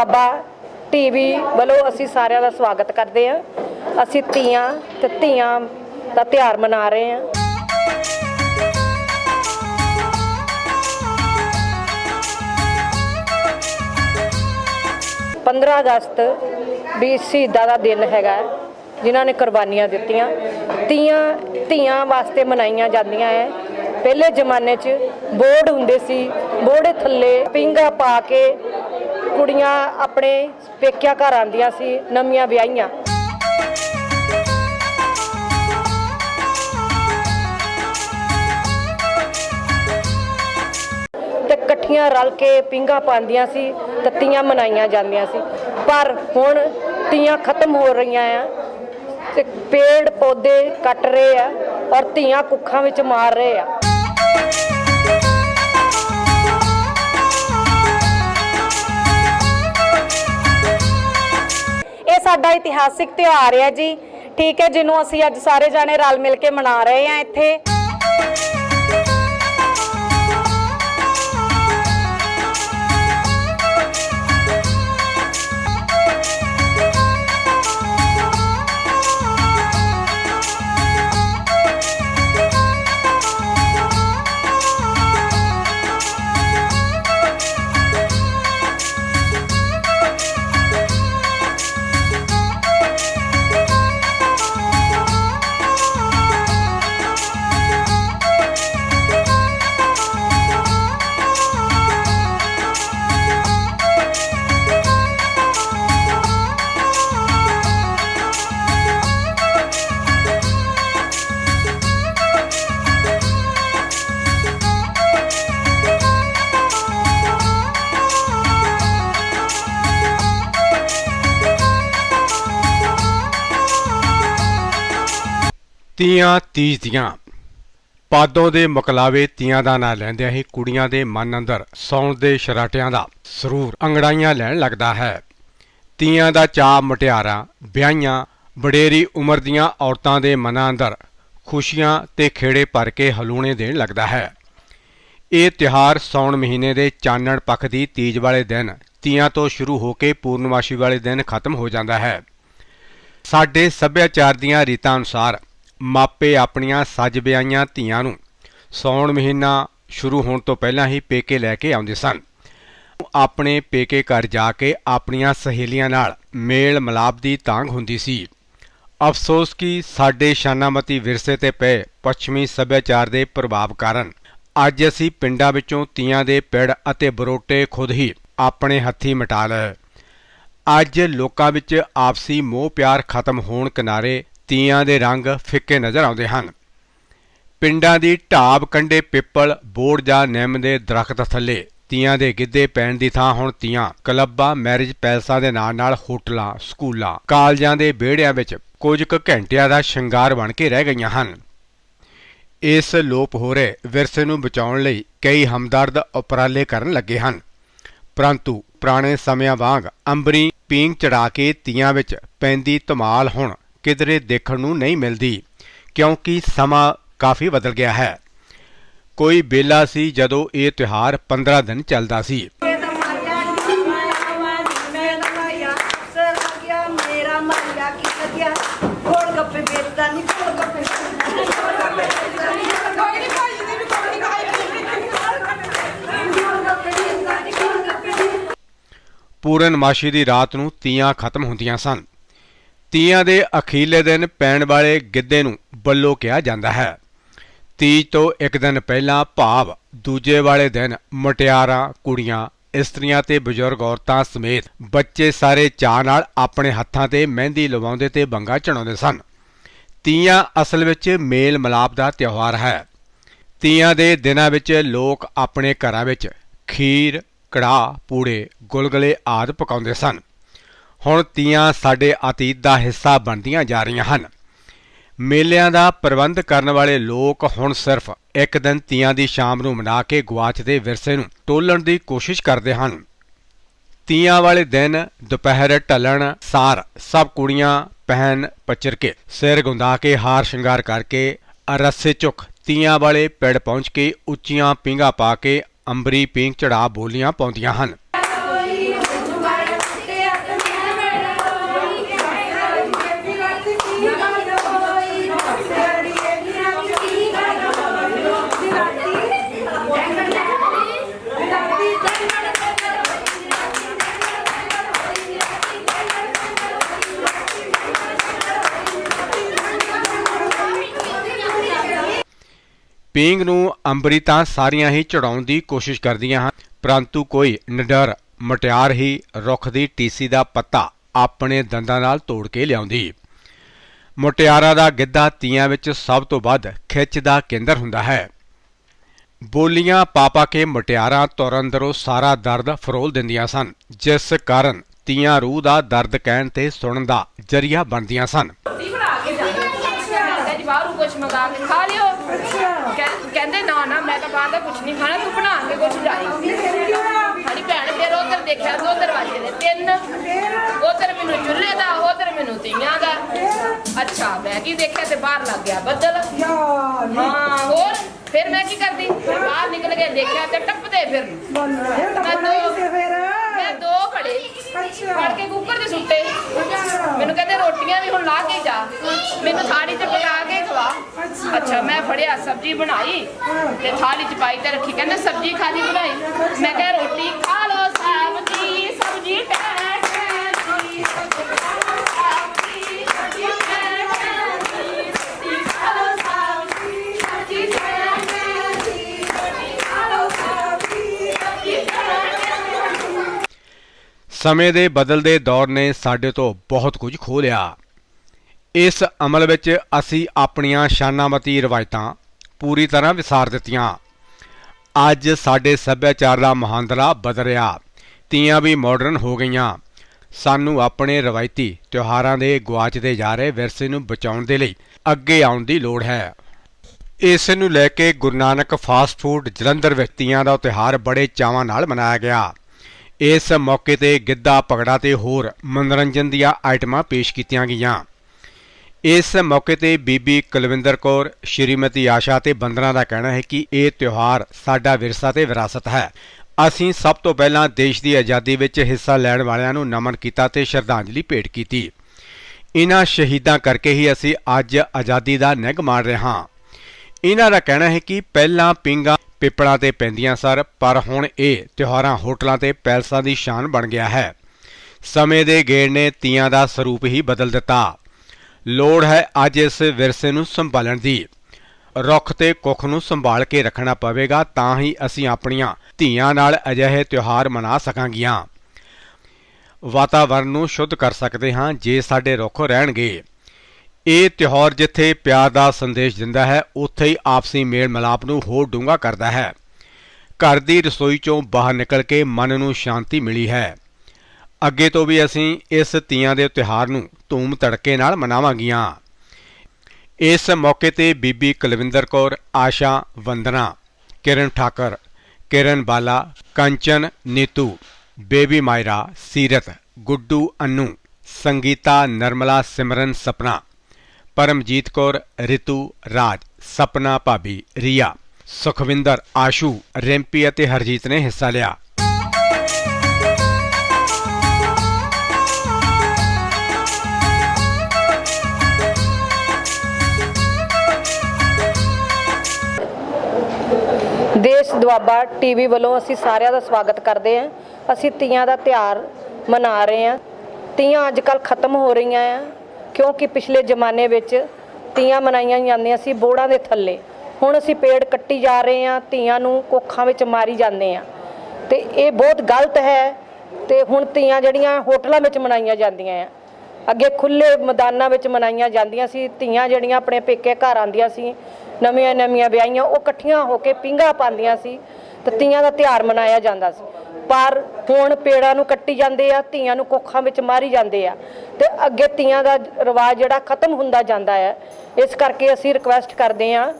Doaba TV ਵੱਲੋਂ ਅਸੀਂ ਸਾਰਿਆਂ ਦਾ ਸਵਾਗਤ ਕਰਦੇ ਹਾਂ। ਅਸੀਂ ਤੀਆਂ ਤੇ ਧੀਆਂ ਦਾ ਤਿਉਹਾਰ ਮਨਾ ਰਹੇ ਹਾਂ। ਪੰਦਰਾਂ ਅਗਸਤ ਵੀ ਸ਼ਹੀਦਾਂ ਦਾ ਦਿਨ ਹੈਗਾ ਹੈ, ਜਿਨ੍ਹਾਂ ਨੇ ਕੁਰਬਾਨੀਆਂ ਦਿੱਤੀਆਂ। ਤੀਆਂ ਧੀਆਂ ਵਾਸਤੇ ਮਨਾਈਆਂ ਜਾਂਦੀਆਂ ਹੈ। ਪਹਿਲੇ ਜ਼ਮਾਨੇ 'ਚ ਬੋਰਡ ਹੁੰਦੇ ਸੀ ਬੋਰਡੇ ਥੱਲੇ ਪਿੰਗਾ ਪਾ ਕੇ ਕੁੜੀਆਂ ਆਪਣੇ ਪੇਕਿਆਂ ਘਰ ਆਉਂਦੀਆਂ ਸੀ, ਨਵੀਆਂ ਵਿਆਹੀਆਂ। ਤੇ ਇਕੱਠੀਆਂ ਰਲ ਕੇ ਪਿੰਗਾ ਪਾਉਂਦੀਆਂ ਸੀ, ਤੇ ਤੀਆਂ ਮਨਾਈਆਂ ਜਾਂਦੀਆਂ ਸੀ। ਪਰ ਹੁਣ ਤੀਆਂ ਖਤਮ ਹੋ ਰਹੀਆਂ ਆ ਤੇ ਪੇੜ ਪੌਦੇ ਕੱਟ ਰਹੇ ਆ ਔਰ ਧੀਆਂ ਕੁੱਖਾਂ ਵਿੱਚ ਮਾਰ ਰਹੇ ਆ। ਸਾਡਾ ਇਤਿਹਾਸਿਕ ਤਿਉਹਾਰ ਹੈ ਜੀ। ਠੀਕ ਹੈ, ਜਿਹਨੂੰ ਅਸੀਂ ਅੱਜ ਸਾਰੇ ਜਾਣੇ ਰਲ ਮਿਲ ਕੇ ਮਨਾ ਰਹੇ ਹਾਂ ਇੱਥੇ। ਤੀਆਂ ਤੀਜ ਦੀਆਂ। ਪਾਦੋਂ ਦੇ ਮੁਕਲਾਵੇ ਤੀਆਂ ਦਾ ਨਾਂ ਲੈਂਦਿਆਂ ਹੀ ਕੁੜੀਆਂ ਦੇ ਮਨ ਅੰਦਰ ਸੌਣ ਦੇ ਸ਼ਰਾਟਿਆਂ ਦਾ ਸਰੂਰ ਅੰਗੜਾਈਆਂ ਲੈਣ ਲੱਗਦਾ ਹੈ। ਤੀਆਂ ਦਾ ਚਾਅ ਮੁਟਿਆਰਾਂ, ਵਿਆਹੀਆਂ ਬੜੇਰੀ ਉਮਰ ਦੀਆਂ ਔਰਤਾਂ ਦੇ ਮਨਾਂ ਅੰਦਰ ਖੁਸ਼ੀਆਂ ਤੇ ਖੇੜੇ ਭਰ ਕੇ ਹਲੂਣੇ ਦੇਣ ਲੱਗਦਾ ਹੈ। ਇਹ ਤਿਉਹਾਰ ਸੌਣ ਮਹੀਨੇ ਦੇ ਚਾਨਣ ਪੱਖ ਦੀ ਤੀਜ ਵਾਲੇ ਦਿਨ, ਤੀਆਂ ਤੋਂ ਸ਼ੁਰੂ ਹੋ ਕੇ ਪੂਰਨਮਾਸ਼ੀ ਵਾਲੇ ਦਿਨ ਖਤਮ ਹੋ ਜਾਂਦਾ ਹੈ। ਸਾਡੇ ਸੱਭਿਆਚਾਰ ਦੀਆਂ ਰੀਤਾਂ ਅਨੁਸਾਰ ਮਾਪੇ ਆਪਣੀਆਂ ਸੱਜ ਵਿਆਹੀਆਂ ਧੀਆਂ ਨੂੰ ਸੌਣ ਮਹੀਨਾ ਸ਼ੁਰੂ ਹੋਣ ਤੋਂ ਪਹਿਲਾਂ ਹੀ ਪੇਕੇ ਲੈ ਕੇ ਆਉਂਦੇ ਸਨ। ਆਪਣੇ ਪੇਕੇ ਘਰ ਜਾ ਕੇ ਆਪਣੀਆਂ ਸਹੇਲੀਆਂ ਨਾਲ ਮੇਲ ਮਲਾਪ ਦੀ ਤਾਂਗ ਹੁੰਦੀ ਸੀ। ਅਫਸੋਸ ਕਿ ਸਾਡੇ ਸ਼ਾਨਾਮਤੀ ਵਿਰਸੇ ਤੇ ਪਏ ਪੱਛਮੀ ਸੱਭਿਆਚਾਰ ਦੇ ਪ੍ਰਭਾਵ ਕਾਰਨ ਅੱਜ ਅਸੀਂ ਪਿੰਡਾਂ ਵਿੱਚੋਂ ਤੀਆਂ ਦੇ ਪਿੜ ਅਤੇ ਬਰੋਟੇ ਖੁਦ ਹੀ ਆਪਣੇ ਹੱਥੀ ਮਿਟਾ ਲਏ। ਅੱਜ ਲੋਕਾਂ ਵਿੱਚ ਆਪਸੀ ਮੋਹ ਪਿਆਰ ਖਤਮ ਹੋਣ ਕਿਨਾਰੇ ਤੀਆਂ ਦੇ ਰੰਗ ਫਿੱਕੇ ਨਜ਼ਰ ਆਉਂਦੇ ਹਨ। ਪਿੰਡਾਂ ਦੀ ਢਾਬ ਕੰਡੇ ਪਿੱਪਲ, ਬੋੜ ਜਾਂ ਨਿੰਮ ਦੇ ਦਰਖਤ ਥੱਲੇ। ਤੀਆਂ ਦੇ ਗਿੱਧੇ ਪੈਣ ਦੀ ਥਾਂ ਹੁਣ ਤੀਆਂ। ਕਲੱਬਾਂ, ਮੈਰਿਜ ਪੈਲਸਾਂ ਦੇ ਨਾਲ ਨਾਲ ਹੋਟਲਾਂ, ਸਕੂਲਾਂ, ਕਾਲਜਾਂ ਦੇ ਵਿਹੜਿਆਂ ਵਿੱਚ ਕੁਝ ਕੁ ਘੰਟਿਆਂ ਦਾ ਸ਼ਿੰਗਾਰ ਬਣ ਕੇ ਰਹਿ ਗਈਆਂ ਹਨ। ਇਸ ਲੋਪ ਹੋ ਰਹੇ ਵਿਰਸੇ ਨੂੰ ਬਚਾਉਣ ਲਈ ਕਈ ਹਮਦਰਦ ਉਪਰਾਲੇ ਕਰਨ ਲੱਗੇ ਹਨ। ਪਰੰਤੂ ਪੁਰਾਣੇ ਸਮਿਆਂ ਵਾਂਗ ਅੰਬਰੀ ਪੀਂਗ ਚੜਾ ਕੇ ਤੀਆਂ ਵਿੱਚ ਪੈਂਦੀ ਧਮਾਲ ਹੁਣ ਕਿਧਰੇ ਦੇਖਣ ਨੂੰ ਨਹੀਂ ਮਿਲਦੀ, ਕਿਉਂਕਿ ਸਮਾਂ ਕਾਫੀ ਬਦਲ ਗਿਆ ਹੈ। ਕੋਈ ਬੇਲਾ ਸੀ ਜਦੋਂ ਇਹ ਤਿਉਹਾਰ 15 ਦਿਨ ਚੱਲਦਾ ਸੀ। ਮੇਰਾ ਮਰਿਆ ਪੂਰਨਮਾਸ਼ੀ ਦੀ ਰਾਤ ਨੂੰ ਤੀਆਂ ਖਤਮ ਹੁੰਦੀਆਂ ਸਨ। ਤੀਆਂ ਦੇ ਅਖੀਲੇ ਦਿਨ ਪੈਣ ਵਾਲੇ ਗਿੱਧੇ ਨੂੰ ਬੱਲੋ ਕਿਹਾ ਜਾਂਦਾ ਹੈ। ਤੀਜ ਤੋਂ ਇੱਕ ਦਿਨ ਪਹਿਲਾਂ ਭਾਵ, ਦੂਜੇ ਵਾਲੇ ਦਿਨ ਮਟਿਆਰਾਂ, ਕੁੜੀਆਂ, ਇਸਤਰੀਆਂ ਤੇ ਬਜ਼ੁਰਗ ਔਰਤਾਂ ਸਮੇਤ ਬੱਚੇ ਸਾਰੇ ਚਾਅ ਨਾਲ ਆਪਣੇ ਹੱਥਾਂ ਤੇ ਮਹਿੰਦੀ ਲਵਾਉਂਦੇ ਤੇ ਬੰਗਾ ਚੜਾਉਂਦੇ ਸਨ। ਤੀਆਂ ਅਸਲ ਵਿੱਚ ਮੇਲ ਮਲਾਪ ਦਾ ਤਿਉਹਾਰ ਹੈ। ਤੀਆਂ ਦੇ ਦਿਨਾਂ ਵਿੱਚ ਲੋਕ ਆਪਣੇ ਘਰਾਂ ਵਿੱਚ ਖੀਰ, ਕੜਾਹ, ਪੂੜੇ, ਗੁਲਗੁਲੇ ਆਦਿ ਪਕਾਉਂਦੇ ਸਨ। ਹੁਣ ਤੀਆਂ ਸਾਡੇ ਅਤੀਤ ਦਾ ਹਿੱਸਾ ਬਣਦੀਆਂ ਜਾ ਰਹੀਆਂ ਹਨ। ਮੇਲਿਆਂ ਦਾ ਪ੍ਰਬੰਧ ਕਰਨ ਵਾਲੇ ਲੋਕ ਹੁਣ ਸਿਰਫ ਇੱਕ ਦਿਨ ਤੀਆਂ ਦੀ ਸ਼ਾਮ ਨੂੰ ਮਨਾ ਕੇ ਗਵਾਚਦੇ ਵਿਰਸੇ ਨੂੰ ਟੋਲਣ ਦੀ ਕੋਸ਼ਿਸ਼ ਕਰਦੇ ਹਨ। ਤੀਆਂ ਵਾਲੇ ਦਿਨ ਦੁਪਹਿਰ ਢਲਣ, ਸਾਰ, ਸਭ ਕੁੜੀਆਂ ਪਹਿਨ ਪਚਰ ਕੇ ਸਿਰ ਗੁੰਦਾ ਕੇ ਹਾਰ ਸ਼ਿੰਗਾਰ ਕਰਕੇ ਰੱਸੇ ਝੁਕ ਤੀਆਂ ਵਾਲੇ ਪਿੜ ਪਹੁੰਚ ਕੇ ਉੱਚੀਆਂ ਪਿੰਗਾ ਪਾ ਕੇ ਅੰਬਰੀ ਪਿੰਗ ਚੜਾ ਬੋਲੀਆਂ ਪਾਉਂਦੀਆਂ ਹਨ। ਪੀਂਗ ਨੂੰ ਅੰਬਰੀ ਤਾਂ ਸਾਰੀਆਂ ਹੀ ਚੜਾਉਣ ਦੀ ਕੋਸ਼ਿਸ਼ ਕਰਦੀਆਂ ਹਨ, ਪਰੰਤੂ ਕੋਈ ਨਿਡਰ, ਮਟਿਆਰ ਹੀ ਰੁੱਖ ਦੀ ਟੀਸੀ ਦਾ ਪੱਤਾ ਆਪਣੇ ਦੰਦਾਂ ਨਾਲ ਤੋੜ ਕੇ ਲਿਆਉਂਦੀ। ਮੁਟਿਆਰਾਂ ਦਾ ਗਿੱਧਾ ਤੀਆਂ ਵਿੱਚ ਸਭ ਤੋਂ ਵੱਧ ਖਿੱਚ ਦਾ ਕੇਂਦਰ ਹੁੰਦਾ ਹੈ। ਬੋਲੀਆਂ ਪਾਪਾ ਕੇ ਮੁਟਿਆਰਾਂ ਤੁਰੰਦਰੋਂ ਸਾਰਾ ਦਰਦ ਫਰੋਲ ਦਿੰਦੀਆਂ ਸਨ, ਜਿਸ ਕਾਰਨ ਤੀਆਂ ਰੂਹ ਦਾ ਦਰਦ ਕਹਿਣ ਤੇ ਸੁਣਨ ਦਾ ਜਰੀਆ ਬਣਦੀਆਂ ਸਨ ਰੋਟੀ ਬਣਾ ਕੇ ਜਾਣੀ ਕਹਿੰਦੇ ਜੀ ਬਾਹਰੋਂ ਕੁਝ ਮੰਗਾ ਕੇ ਖਾ ਲਿਓ ਕਹਿ- ਕਹਿੰਦੇ, ਨਾ ਨਾ, ਮੈਂ ਤਾਂ ਬਾਹਰ ਦਾ ਕੁਝ ਨਹੀਂ ਖਾਣਾ, ਤੂੰ ਬਣਾ ਕੇ ਕੁਝ ਜਾਈ। ਸਾਡੀ ਭੈਣ ਫਿਰ ਉਧਰ ਦੇਖਿਆ ਦੋ ਦਰਵਾਜ਼ੇ ਨੇ ਤਿੰਨ। ਉਧਰ ਮੈਨੂੰ ਚੁੱਲ੍ਹੇ ਦਾ, ਉਧਰ ਮੈਨੂੰ ਤੀਆਂ ਦਾ। ਅੱਛਾ, ਮੈਂ ਕੀ ਦੇਖਿਆ ਤੇ ਬਾਹਰ ਲੱਗ ਗਿਆ ਬੱਦਲ। ਹਾਂ, ਹੋਰ? ਫਿਰ ਮੈਂ ਕੀ ਕਰਦੀ? ਬਾਹਰ ਨਿਕਲ ਕੇ ਦੇਖਿਆ ਤੇ ਟੱਪਦੇ ਫਿਰ ਮੈਂ ਦੋ ਮੈਂ ਦੋ ਫੜੇ। ਫੜ ਕੇ ਕੁੱਕਰ ਦੇ ਸੁੱਟੇ। ਮੈਨੂੰ ਕਹਿੰਦੇ, ਰੋਟੀਆਂ ਵੀ ਹੁਣ ਲਾ ਕੇ ਜਾ। ਮੈਨੂੰ ਥਾਲੀ 'ਚ ਪਕਾ ਕੇ ਖਵਾ। ਅੱਛਾ, ਮੈਂ ਫੜਿਆ, ਸਬਜ਼ੀ ਬਣਾਈ। ਤੇ ਥਾਲੀ 'ਚ ਪਾਈ ਤੇ ਰੱਖੀ। ਕਹਿੰਦੇ, ਸਬਜ਼ੀ ਖਾਲੀ ਬਣਾਈ। ਮੈਂ ਕਿਹਾ, ਰੋਟੀ ਖਾ ਲੋ ਸਬਜ਼ੀ ਸਬਜ਼ੀ ਟੈ ਦੀ ਸਬਜ਼ੀ ਖਾ ਲਓ ਸਬਜ਼ੀ, ਸਬਜ਼ੀ ਟੈ ਟੈ ਦੀ, ਰੋਟੀ ਖਾ ਲਓ ਸਬਜ਼ੀ, ਸਬਜ਼ੀ ਟੈ ਟੈ ਦੀ, ਰੋਟੀ ਖਾ ਲਓ ਸਬਜ਼ੀ, ਸਬਜ਼ੀ ਟੈ ਟੈ ਦੀ। ਸਮੇਂ ਦੇ ਬਦਲਦੇ ਦੌਰ ਨੇ ਸਾਡੇ ਤੋਂ ਬਹੁਤ ਕੁਝ ਖੋਹ ਲਿਆ ਇਸ ਅਮਲ ਵਿੱਚ ਅਸੀਂ ਆਪਣੀਆਂ ਸ਼ਾਨਾਮਤੀ ਰਵਾਇਤਾਂ ਪੂਰੀ ਤਰ੍ਹਾਂ ਵਿਸਾਰ ਦਿੱਤੀਆਂ। ਅੱਜ ਸਾਡੇ ਸੱਭਿਆਚਾਰ ਦਾ ਮਹਾਂਦਰਾ ਬਦਲ ਰਿਹਾ ਤੀਆਂ ਵੀ ਮਾਡਰਨ ਹੋ ਗਈਆਂ। ਸਾਨੂੰ ਆਪਣੇ ਰਵਾਇਤੀ ਤਿਉਹਾਰਾਂ ਦੇ ਗੁਆਚਦੇ ਜਾ ਰਹੇ ਵਿਰਸੇ ਨੂੰ ਬਚਾਉਣ ਦੇ ਲਈ ਅੱਗੇ ਆਉਣ ਦੀ ਲੋੜ ਹੈ। ਇਸ ਨੂੰ ਲੈ ਕੇ ਗੁਰੂ ਨਾਨਕ ਫਾਸਟ ਫੂਡ ਜਲੰਧਰ ਵਿੱਚ ਤੀਆਂ ਦਾ ਤਿਉਹਾਰ ਬੜੇ ਚਾਵਾਂ ਨਾਲ ਮਨਾਇਆ ਗਿਆ। ਇਸ ਮੌਕੇ ਤੇ ਗਿੱਧਾ ਪਗੜਾ ਤੇ ਹੋਰ ਮਨੋਰੰਜਨ ਦੀਆਂ ਆਈਟਮਾਂ ਪੇਸ਼ ਕੀਤੀਆਂ ਗਈਆਂ। ਇਸ ਮੌਕੇ ਤੇ ਬੀਬੀ ਕੁਲਵਿੰਦਰ ਕੌਰ, ਸ਼੍ਰੀਮਤੀ ਆਸ਼ਾ ਤੇ ਬੰਦਨਾ ਦਾ ਕਹਿਣਾ ਹੈ ਕਿ ਇਹ ਤਿਉਹਾਰ ਸਾਡਾ ਵਿਰਸਾ ਤੇ ਵਿਰਾਸਤ ਹੈ। ਅਸੀਂ ਸਭ ਤੋਂ ਪਹਿਲਾਂ ਦੇਸ਼ ਦੀ ਆਜ਼ਾਦੀ ਵਿੱਚ ਹਿੱਸਾ ਲੈਣ ਵਾਲਿਆਂ ਨੂੰ ਨਮਨ ਕੀਤਾ ਤੇ ਸ਼ਰਧਾਂਜਲੀ ਭੇਟ ਕੀਤੀ। ਇਨ੍ਹਾਂ ਸ਼ਹੀਦਾਂ ਕਰਕੇ ਹੀ ਅਸੀਂ ਅੱਜ ਆਜ਼ਾਦੀ ਦਾ ਨਿੱਘ ਮਾਣ ਰਹੇ ਹਾਂ। ਇਹਨਾਂ ਦਾ ਕਹਿਣਾ ਹੈ ਕਿ ਪਹਿਲਾਂ ਪਿੰਗਾ ਪਿੱਪਲਾਂ ਤੇ ਪੈਂਦੀਆਂ ਸਰ ਪਰ ਹੁਣ ਇਹ ਤਿਉਹਾਰਾਂ ਹੋਟਲਾਂ ਤੇ ਪੈਲਸਾਂ ਦੀ ਸ਼ਾਨ ਬਣ ਗਿਆ ਹੈ। ਸਮੇਂ ਦੇ ਗੇੜ ਨੇ ਤੀਆਂ ਦਾ ਸਰੂਪ ਹੀ ਬਦਲ ਦਿੱਤਾ। ਲੋੜ ਹੈ ਅੱਜ ਇਸ ਵਿਰਸੇ ਨੂੰ ਸੰਭਾਲਣ ਦੀ। ਰੁੱਖ ਤੇ ਕੁੱਖ ਨੂੰ ਸੰਭਾਲ ਕੇ ਰੱਖਣਾ ਪਵੇਗਾ, ਤਾਂ ਹੀ ਅਸੀਂ ਆਪਣੀਆਂ ਧੀਆਂ ਨਾਲ ਅਜਿਹੇ ਤਿਉਹਾਰ ਮਨਾ ਸਕਾਂਗੀਆਂ। ਵਾਤਾਵਰਣ ਨੂੰ ਸ਼ੁੱਧ ਕਰ ਸਕਦੇ ਹਾਂ, ਜੇ ਸਾਡੇ ਰੁੱਖ ਰਹਿਣਗੇ। ਇਹ ਤਿਉਹਾਰ ਜਿੱਥੇ ਪਿਆਰ ਦਾ ਸੰਦੇਸ਼ ਦਿੰਦਾ ਹੈ, ਉੱਥੇ ਹੀ ਆਪਸੀ ਮੇਲ ਮਿਲਾਪ ਨੂੰ ਹੋਰ ਡੂੰਘਾ ਕਰਦਾ ਹੈ। ਘਰ ਦੀ ਰਸੋਈ ਚੋਂ ਬਾਹਰ ਨਿਕਲ ਕੇ ਮਨ ਨੂੰ ਸ਼ਾਂਤੀ ਮਿਲੀ ਹੈ। ਅੱਗੇ ਤੋਂ ਵੀ ਅਸੀਂ ਇਸ ਤੀਆਂ ਦੇ ਤਿਉਹਾਰ ਨੂੰ ਧੂਮ ਧੜਕੇ ਨਾਲ ਮਨਾਵਾਂਗੀਆਂ। ਇਸ ਮੌਕੇ ਤੇ ਬੀਬੀ ਕੁਲਵਿੰਦਰ ਕੌਰ, ਆਸ਼ਾ, ਵੰਦਨਾ, ਕਿਰਨ ਠਾਕਰ, ਕਿਰਨ ਬਾਲਾ, ਕੰਚਨ, ਨੀਤੂ, ਬੇਬੀ ਮਾਇਰਾ, ਸੀਰਤ, ਗੁੱਡੂ ਅੰਨੂ, ਸੰਗੀਤਾ, ਨਰਮਲਾ, ਸਿਮਰਨ, ਸਪਨਾ ਪਰਮਜੀਤ ਕੌਰ, ਰਿਤੂ ਰਾਜ, ਸਪਨਾ ਭਾਬੀ, ਰੀਆ, ਸੁਖਵਿੰਦਰ, ਆਸ਼ੂ, ਰਿੰਪੀ ਅਤੇ ਹਰਜੀਤ ਨੇ ਹਿੱਸਾ ਲਿਆ। ਦੇਸ਼ ਦੁਆਬਾ ਟੀਵੀ ਵੱਲੋਂ ਅਸੀਂ ਸਾਰਿਆਂ ਦਾ ਸਵਾਗਤ ਕਰਦੇ ਹਾਂ। ਅਸੀਂ ਤੀਆਂ ਦਾ ਤਿਉਹਾਰ ਮਨਾ ਰਹੇ ਹਾਂ। ਤੀਆਂ ਅੱਜ ਕੱਲ ਖਤਮ ਹੋ ਰਹੀਆਂ ਆ। ਕਿਉਂਕਿ ਪਿਛਲੇ ਜ਼ਮਾਨੇ ਵਿੱਚ ਤੀਆਂ ਮਨਾਈਆਂ ਜਾਂਦੀਆਂ ਸੀ ਬੋੜਾਂ ਦੇ ਥੱਲੇ। ਹੁਣ ਅਸੀਂ ਪੇੜ ਕੱਟੀ ਜਾ ਰਹੇ ਹਾਂ ਤੀਆਂ ਨੂੰ ਕੋਖਾਂ ਵਿੱਚ ਮਾਰੀ ਜਾਂਦੇ ਆ ਤੇ ਇਹ ਬਹੁਤ ਗਲਤ ਹੈ ਤੇ ਹੁਣ ਤੀਆਂ ਜਿਹੜੀਆਂ ਹੋਟਲਾਂ ਵਿੱਚ ਮਨਾਈਆਂ ਜਾਂਦੀਆਂ ਆ। ਅੱਗੇ ਖੁੱਲੇ ਮੈਦਾਨਾਂ ਵਿੱਚ ਮਨਾਈਆਂ ਜਾਂਦੀਆਂ ਸੀ, ਧੀਆਂ ਜਿਹੜੀਆਂ ਆਪਣੇ ਪੇਕੇ ਘਰ ਆਉਂਦੀਆਂ ਸੀ, ਨਵੀਆਂ ਨਵੀਆਂ ਵਿਆਹੀਆਂ, ਉਹ ਇਕੱਠੀਆਂ ਹੋ ਕੇ ਪਿੰਗਾ ਪਾਉਂਦੀਆਂ ਸੀ ਤੇ ਤੀਆਂ ਦਾ ਤਿਉਹਾਰ ਮਨਾਇਆ ਜਾਂਦਾ ਸੀ। ਪਰ ਹੁਣ ਪੇੜਾਂ ਨੂੰ ਕੱਟੀ ਜਾਂਦੇ ਆ, ਧੀਆਂ ਨੂੰ ਕੋਖਾਂ ਵਿੱਚ ਮਾਰੀ ਜਾਂਦੇ ਆ। ਤੇ ਅੱਗੇ ਧੀਆਂ ਦਾ ਰਿਵਾਜ ਜਿਹੜਾ ਖਤਮ ਹੁੰਦਾ ਜਾਂਦਾ ਹੈ ਇਸ ਕਰਕੇ ਅਸੀਂ ਰਿਕੁਐਸਟ ਕਰਦੇ ਆ,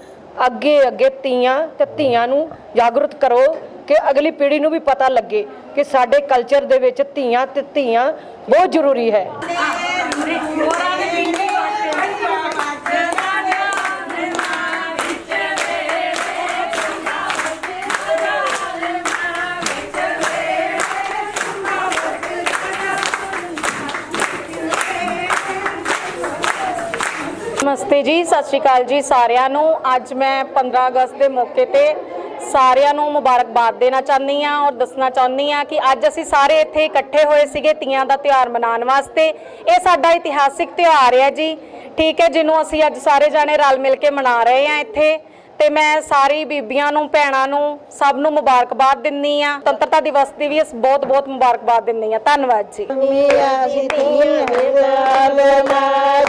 ਅੱਗੇ ਅੱਗੇ ਤੀਆਂ ਤੇ ਧੀਆਂ ਨੂੰ ਜਾਗਰੂਕ ਕਰੋ ਕਿ ਅਗਲੀ ਪੀੜ੍ਹੀ ਨੂੰ ਵੀ ਪਤਾ ਲੱਗੇ ਕਿ ਸਾਡੇ ਕਲਚਰ ਦੇ ਵਿੱਚ ਧੀਆਂ ਤੇ ਧੀਆਂ ਬਹੁਤ ਜ਼ਰੂਰੀ ਹੈ। ਨਮਸਤੇ ਜੀ, ਸਤਿ ਸ਼੍ਰੀ ਅਕਾਲ ਜੀ ਸਾਰਿਆਂ ਨੂੰ। ਅੱਜ ਮੈਂ 15 ਅਗਸਤ ਦੇ ਮੌਕੇ ਤੇ ਸਾਰਿਆਂ ਨੂੰ ਮੁਬਾਰਕਬਾਦ ਦੇਣਾ ਚਾਹੁੰਦੀ ਆ ਔਰ ਦੱਸਣਾ ਚਾਹੁੰਦੀ ਆ ਕਿ ਅੱਜ ਅਸੀਂ ਸਾਰੇ ਇੱਥੇ ਇਕੱਠੇ ਹੋਏ ਸੀਗੇ ਤੀਆਂ ਦਾ ਤਿਉਹਾਰ ਮਨਾਉਣ ਵਾਸਤੇ। ਇਹ ਸਾਡਾ ਇਤਿਹਾਸਿਕ ਤਿਉਹਾਰ ਹੈ ਜੀ। ਠੀਕ ਹੈ, ਜਿਹਨੂੰ ਅਸੀਂ ਅੱਜ ਸਾਰੇ ਜਾਣੇ ਰਲ ਮਿਲ ਕੇ ਮਨਾ ਰਹੇ ਆ ਇੱਥੇ। ਤੇ ਮੈਂ ਸਾਰੀ ਬੀਬੀਆਂ ਨੂੰ, ਭੈਣਾਂ ਨੂੰ ਸਭ ਨੂੰ ਮੁਬਾਰਕਬਾਦ ਦਿੰਨੀ ਆ। ਤੰਤਰਤਾ ਦਿਵਸ ਦੀ ਵੀ ਇਸ ਬਹੁਤ ਬਹੁਤ ਮੁਬਾਰਕਬਾਦ ਦਿੰਨੀ ਆ। ਧੰਨਵਾਦ ਜੀ।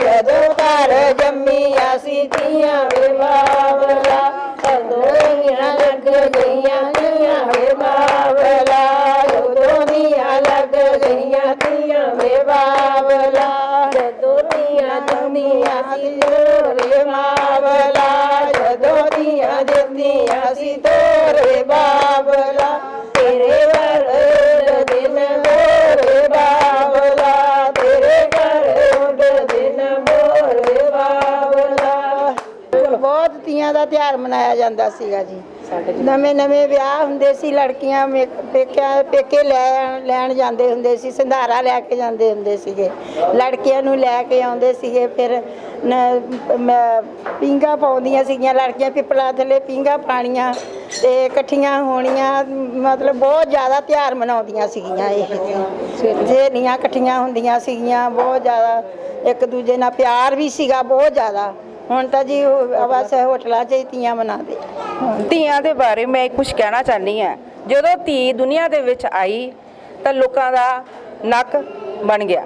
ਜਦੋਂ ਘਰ ਜੰਮੀਆਂ ਸੀ ਤੀਆਂ ਵੇਵਾਵਲਾ ਜਦੋਂ ਨੀਆਂ ਲੱਗ ਗਈਆਂ ਤੀਆਂ ਵੇਵਾਵਲਾ ਜਦੋਂ ਨੀਆਂ ਲੱਗ ਗਈਆਂ ਤੀਆਂ ਵੇਵਾਵਲਾ ਜਦੋਂ ਨੀਆਂ ਜੰਮੀਆਂ ਸੀ ਤੋਰੇ ਮਾਵਲਾ ਨੀਆਂ ਜੰਮੀਆਂ ਸੀ ਤੋਰੇ ਬਾਵਲਾ ਤੇਰੇ ਵਰ ਦਿਨ ਮੋਰੇ ਬਾਵਲਾ ਤੇਰੇ ਘਰ ਉੱਡ ਦਿਨ ਮੋਰੇ ਬਾਵਲਾ ਬਹੁਤ ਤੀਆਂ ਦਾ ਤਿਉਹਾਰ ਮਨਾਇਆ ਜਾਂਦਾ ਸੀਗਾ ਜੀ। ਨਵੇਂ ਨਵੇਂ ਵਿਆਹ ਹੁੰਦੇ ਸੀ ਲੜਕੀਆਂ ਪੇਕਿਆਂ ਪੇਕੇ ਲੈ ਲੈਣ ਜਾਂਦੇ ਹੁੰਦੇ ਸੀ ਸੰਧਾਰਾ ਲੈ ਕੇ ਜਾਂਦੇ ਹੁੰਦੇ ਸੀਗੇ। ਲੜਕੀਆਂ ਨੂੰ ਲੈ ਕੇ ਆਉਂਦੇ ਸੀਗੇ ਫਿਰ ਨ- ਪੀਂਘਾਂ ਪਾਉਂਦੀਆਂ ਸੀਗੀਆਂ, ਲੜਕੀਆਂ ਪਿੱਪਲਾਂ ਥੱਲੇ ਪੀਂਘਾਂ ਪਾਣੀਆਂ ਤੇ ਇਕੱਠੀਆਂ ਹੋਣੀਆਂ, ਮਤਲਬ ਬਹੁਤ ਜ਼ਿਆਦਾ ਤਿਉਹਾਰ ਮਨਾਉਂਦੀਆਂ ਸੀਗੀਆਂ ਇਹ। ਸਹੇਲੀਆਂ ਇਕੱਠੀਆਂ ਹੁੰਦੀਆਂ ਸੀਗੀਆਂ, ਬਹੁਤ ਜ਼ਿਆਦਾ, ਇੱਕ ਦੂਜੇ ਨਾਲ ਪਿਆਰ ਵੀ ਸੀਗਾ, ਬਹੁਤ ਜ਼ਿਆਦਾ। ਹੁਣ ਤਾਂ ਜੀ ਬਸ ਹੋਟਲਾਂ 'ਚ ਹੀ ਤੀਆਂ ਮਨਾਉਂਦੇ। ਧੀਆਂ ਦੇ ਬਾਰੇ ਮੈਂ ਕੁਝ ਕਹਿਣਾ ਚਾਹਨੀ ਆ ਜਦੋਂ ਧੀ ਦੁਨੀਆ ਦੇ ਵਿੱਚ ਆਈ ਤਾਂ ਲੋਕਾਂ ਦਾ ਨੱਕ ਬਣ ਗਿਆ।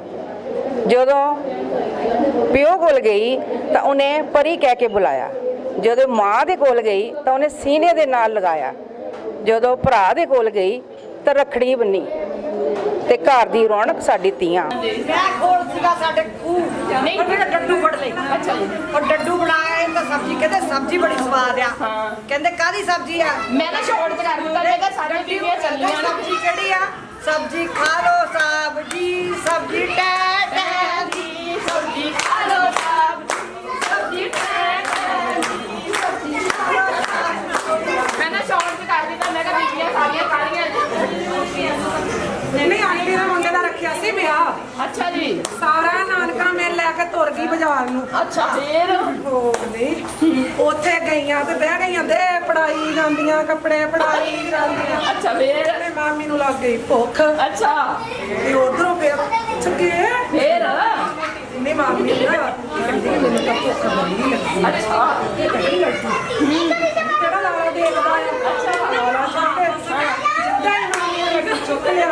ਜਦੋਂ ਪਿਓ ਕੋਲ ਗਈ ਤਾਂ ਉਹਨੇ ਪਰੀ ਕਹਿ ਕੇ ਬੁਲਾਇਆ। ਜਦੋਂ ਮਾਂ ਦੇ ਕੋਲ ਗਈ ਤਾਂ ਉਹਨੇ ਸੀਨੇ ਦੇ ਨਾਲ ਲਗਾਇਆ। ਜਦੋਂ ਭਰਾ ਦੇ ਕੋਲ ਗਈ ਤਾਂ ਰਖੜੀ ਬੰਨੀ ਤੇ ਘਰ ਦੀ ਰੌਣਕ ਸਾਡੀ ਧੀਆਂ ਮੈਂ ਕੋਲ ਸੀਗਾ ਸਾਡੇ ਖੂਹ। ਨਹੀਂ। ਉਹਨੇ ਡੱਡੂ ਫੜ ਲਈ ਅੱਛਾ ਉਹ ਡੱਡੂ ਬਣਾਇਆ ਇਹ ਤਾਂ ਸਬਜ਼ੀ ਕਹਿੰਦੇ ਸਬਜ਼ੀ ਬੜੀ ਸਵਾਦ ਆ। ਹਾਂ। ਕਹਿੰਦੇ ਕਾਦੀ ਸਬਜ਼ੀ ਆ? ਮੈਂ ਨਾ ਸ਼ੋਰਟ ਤੇ ਕਰ ਦਿੱਤਾ ਕਿਹਾ ਸਾਰੀਆਂ ਬੀਬੀਆਂ ਚੱਲੀਆਂ ਸਬਜ਼ੀ ਕਿਹੜੀ ਆ? ਸਬਜ਼ੀ ਖਾ ਲੋ ਸਬਜ਼ੀ ਸਬਜ਼ੀ ਟੈ ਟੈ ਦੀ ਸਬਜ਼ੀ ਖਾ ਲੋ ਸਬਜ਼ੀ ਸਬਜ਼ੀ ਟੈ ਟੈ ਦੀ ਸਬਜ਼ੀ ਖਾ ਲੋ ਸਬਜ਼ੀ। ਮੈਂ ਨਾ ਸ਼ੋਰਟ ਤੇ ਕਰ ਦਿੱਤਾ ਮੈਂ ਕਿਹਾ ਬੀਬੀਆਂ ਸਾਰੀਆਂ ਕਾਲੀਆਂ ਨਹੀਂ ਆਂਟੀ ਦੇ ਮੁੰਡੇ ਦਾ ਰੱਖਿਆ ਸੀ ਵਿਆਹ ਅੱਛਾ ਜੀ ਸਾਰਾ ਨਾਨਕਾ ਮੇਲ ਲੈ ਕੇ ਤੁਰ ਗਈ ਬਾਜ਼ਾਰ ਨੂੰ। ਅੱਛਾ। ਫੇਰ? ਨਹੀਂ। ਉੱਥੇ ਗਈਆਂ ਤੇ ਬਹਿ ਗਈਆਂ ਦੇ ਪੜਾਈ ਜਾਂਦੀਆਂ ਕੱਪੜੇ ਪੜਾਈ ਜਾਂਦੀਆਂ। ਅੱਛਾ ਫੇਰ? ਤੇ ਮਾਮੀ ਨੂੰ ਲੱਗ ਗਈ ਭੁੱਖ। ਅੱਛਾ। ਤੇ ਉਧਰੋਂ ਫਿਰ ਛੱਗੇ ਫੇਰ? ਨਹੀਂ ਮਾਮੀ ਨਾ ਕਹਿੰਦੀ ਮੈਨੂੰ ਤਾਂ ਭੁੱਖ ਬੜੀ ਲੱਗੀ। ਅੱਛਾ। ਕਿਹੜਾ ਲਾਲਾ ਦੇਖਦਾ ਅੱਛਾ। ਲਾਲਾ ਛੱਡੇ ਜਿੱਦਾਂ ਹੀ ਮਾਮੀ ਨੇ ਚੁੱਕ ਲਿਆ।